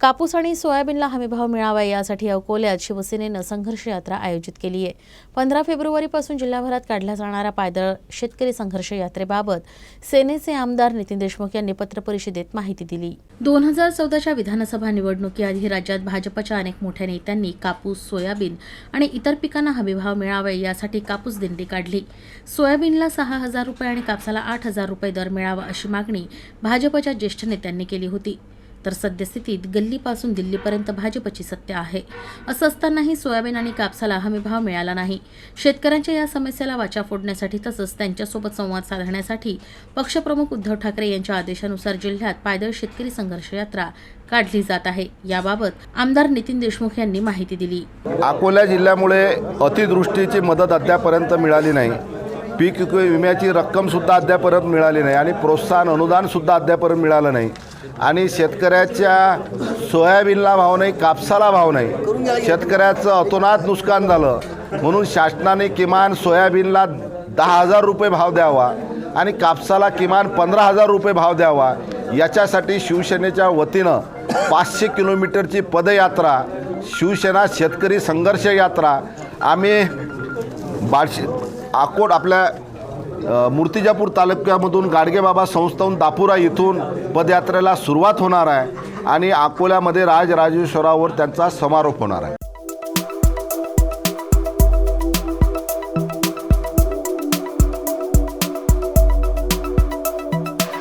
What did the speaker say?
कापूस आणि सोयाबीनला हमीभाव मिळावा यासाठी अकोल्यात शिवसेनेनं संघर्ष यात्रा आयोजित केली आहे. पंधरा फेब्रुवारीपासून जिल्हाभरात काढल्या जाणारा पायदळ शेतकरी संघर्ष यात्रेबाबत सेनेचे आमदार नितीन देशमुख यांनी पत्रपरिषदेत माहिती दिली. दोन हजार चौदाच्या विधानसभा निवडणुकीआधी राज्यात भाजपच्या अनेक मोठ्या नेत्यांनी कापूस सोयाबीन आणि इतर पिकांना हमीभाव मिळावा यासाठी कापूस दिंडी काढली. सोयाबीनला सहा हजार रुपये आणि कापसाला आठ हजार रुपये दर मिळावा अशी मागणी भाजपच्या ज्येष्ठ नेत्यांनी केली होती. तर सद्यस्थितीत गल्लीपासून दिल्लीपर्यंत भाजपची सत्ता आहे. असं असतानाही सोयाबीन आणि कापसाला हमीभाव मिळाला नाही. शेतकऱ्यांच्या या समस्येला वाचा फोडण्यासाठी तसंच त्यांच्यासोबत संवाद साधण्यासाठी पक्षप्रमुख उद्धव ठाकरे यांच्या आदेशानुसार जिल्ह्यात पायदळ शेतकरी संघर्ष यात्रा काढली जात आहे. याबाबत आमदार नितीन देशमुख यांनी माहिती दिली. अकोला जिल्ह्यामुळे अतिदृष्टीची मदत अद्यापर्यंत मिळाली नाही. पीक विम्याची रक्कमसुद्धा अद्यापर्यंत मिळाली नाही आणि प्रोत्साहन अनुदानसुद्धा अद्यापर्यंत मिळालं नाही. आणि शेतकऱ्याच्या सोयाबीनला भाव नाही कापसाला भाव नाही. शेतकऱ्याचं अतोनात नुकसान झालं. म्हणून शासनाने किमान सोयाबीनला दहा हजार रुपये भाव द्यावा आणि कापसाला किमान पंधरा हजार रुपये भाव द्यावा. याच्यासाठी शिवसेनेच्या वतीनं पाचशे किलोमीटरची पदयात्रा शिवसेना शेतकरी संघर्ष यात्रा. आम्ही बार्शी आकोट आपल्या मूर्तिजापूर तालुक्यामधून गाडगेबाबा संस्थान दापुरा इथून पदयात्रेला सुरुवात होणार आहे आणि अकोल्यामध्ये राजराजेश्वरावर त्यांचा समारोप होणार आहे.